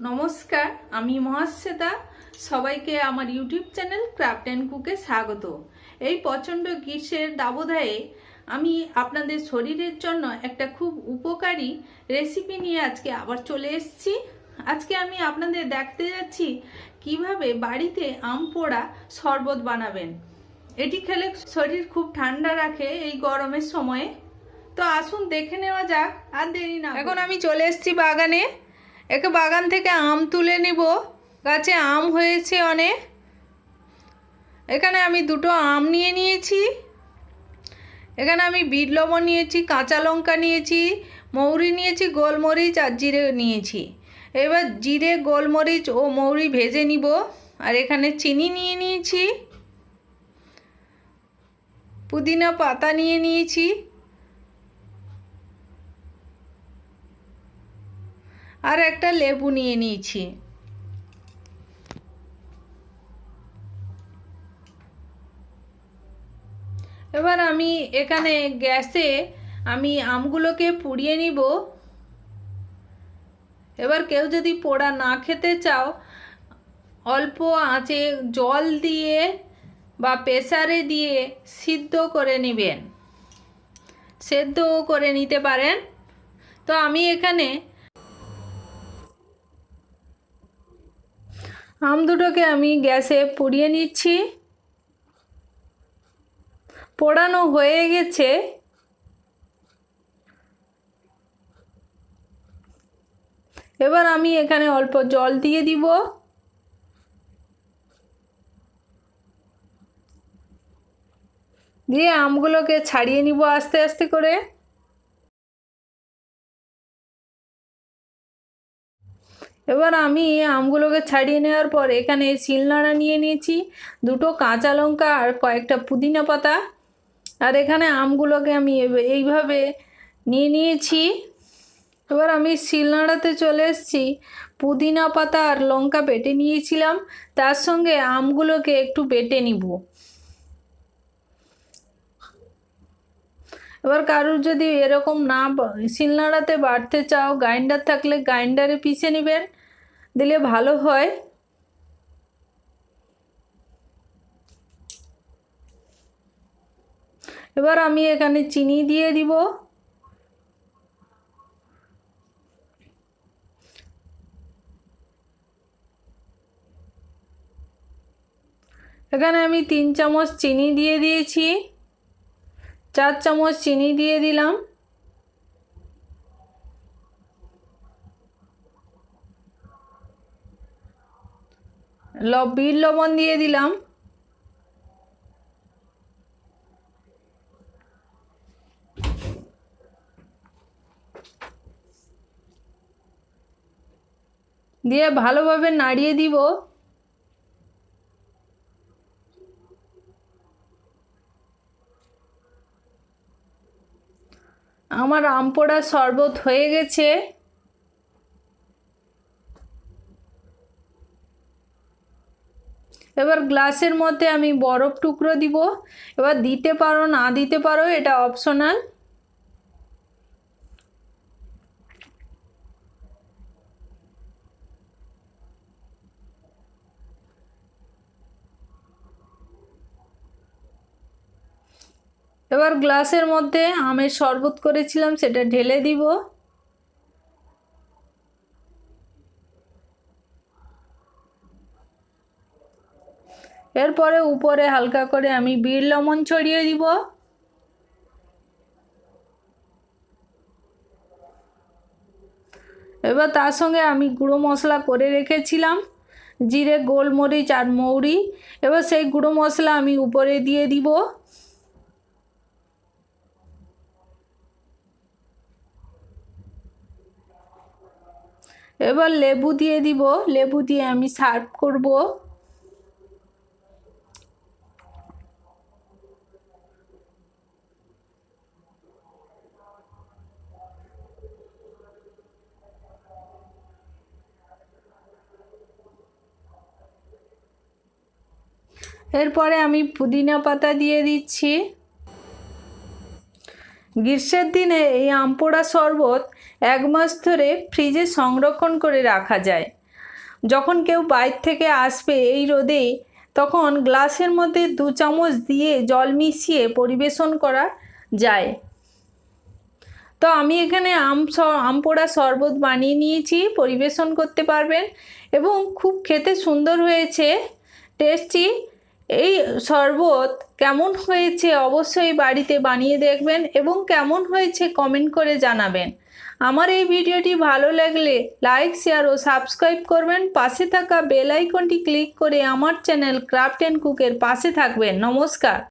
নমস্কার, আমি মহাশ্বেতা। সবাইকে আমার ইউটিউব চ্যানেল ক্রাফট অ্যান্ড কুকে স্বাগত। এই প্রচণ্ড গ্রীষ্মের দাবদাহে আমি আপনাদের শরীরের জন্য একটা খুব উপকারী রেসিপি নিয়ে আজকে আবার চলে এসেছি। আজকে আমি আপনাদের দেখতে যাচ্ছি কীভাবে বাড়িতে আম পোড়া শরবত বানাবেন। এটি খেলে শরীর খুব ঠান্ডা রাখে এই গরমের সময়ে। তো আসুন দেখে নেওয়া যাক, আর দেরি না এখন আমি চলে এসেছি বাগানে। একে বাগান থেকে আম তুলে নিব। গাছে আম হয়েছে অনেক। এখানে আমি দুটো আম নিয়ে নিয়েছি। এখানে আমি বিট লবণ নিয়েছি, কাঁচা লঙ্কা নিয়েছি, মৌরি নিয়েছি, গোলমরিচ আর জিরে নিয়েছি। এবার জিরে, গোলমরিচ ও মৌরি ভেজে নিব। আর এখানে চিনি নিয়ে নিয়েছি। পুদিনা পাতা নিয়ে নিয়েছি। আর একটা লেবু নিয়ে নিয়েছি। এবার আমি এখানে গ্যাসে আমি আমগুলোকে পুড়িয়ে নিব। এবার কেউ যদি পোড়া না খেতে চাও, অল্প আঁচে জল দিয়ে বা প্রেসারে দিয়ে সিদ্ধ করে নেবেন। সেদ্ধও করে নিতে পারেন। তো আমি এখানে আম দুটোকে আমি গ্যাসে পুড়িয়ে নিচ্ছি। পোড়ানো হয়ে গেছে। এবার আমি এখানে অল্প জল দিয়ে দিব। দিয়ে আমগুলোকে ছাড়িয়ে নিব আস্তে আস্তে করে। এবার আমি আমগুলোকে ছাড়িয়ে নেওয়ার পর এখানে শিলনাড়া নিয়ে নিয়েছি, দুটো কাঁচা লঙ্কা আর কয়েকটা পুদিনা পাতা। আর এখানে আমগুলোকে আমি এইভাবে নিয়ে নিয়েছি। এবার আমি শিলনাড়াতে চলে এসেছি। পুদিনা পাতা আর লঙ্কা বেটে নিয়েছিলাম, তার সঙ্গে আমগুলোকে একটু বেটে নিব। এবার কারুর যদি এরকম না শিলনাড়াতে বাড়তে চাও, গ্রাইন্ডার থাকলে গ্রাইন্ডারে পিষে নেবেন। দিলে ভালো হয়। এবার আমি এখানে চিনি দিয়ে দিব। এখানে আমি তিন চামচ চিনি দিয়ে দিয়েছি। চার চামচ চিনি দিয়ে দিলাম। বিট লবণ দিয়ে দিলাম। দিয়ে ভালোভাবে নাড়িয়ে দিব। আমার আম পোড়া শরবত হয়ে গেছে। এবার গ্লাসের মধ্যে আমি বরফ টুকরো দিব। এবার দিতে পারো, না দিতে পারো, এটা অপশনাল এবার গ্লাসের মধ্যে আমের শরবত করেছিলাম, সেটা ঢেলে দিব। এরপরে উপরে হালকা করে আমি বিট লবণ ছড়িয়ে দিব। এবার তার সঙ্গে আমি গুঁড়ো মশলা করে রেখেছিলাম, জিরে, গোলমরিচ আর মৌরি। এবার সেই গুঁড়ো মশলা আমি উপরে দিয়ে দিব। এবার লেবু দিয়ে দিব, লেবু দিয়ে আমি সার্ভ করব। এরপরে আমি পুদিনা পাতা দিয়ে দিচ্ছি। গ্রীষ্মের দিনে এই আমপোড়া শরবত এক মাস ধরে ফ্রিজে সংরক্ষণ করে রাখা যায়। যখন কেউ বাইর থেকে আসবে এই রোদে, তখন গ্লাসের মধ্যে দু চামচ দিয়ে জল মিশিয়ে পরিবেশন করা যায়। তো আমি এখানে আম আম পোড়া শরবত বানিয়ে নিয়েছি, পরিবেশন করতে পারবেন এবং খুব খেতে সুন্দর হয়েছে, টেস্টি। এই শরবত কেমন হয়েছে অবশ্যই বাড়িতে বানিয়ে দেখবেন এবং কেমন হয়েছে কমেন্ট করে জানাবেন। আমার এই ভিডিওটি ভালো লাগলে লাইক শেয়ার ও সাবস্ক্রাইব করবেন। পাশে থাকা বেল আইকনটি ক্লিক করে আমার চ্যানেল ক্রাফট অ্যান্ড কুকের পাশে থাকবেন। নমস্কার।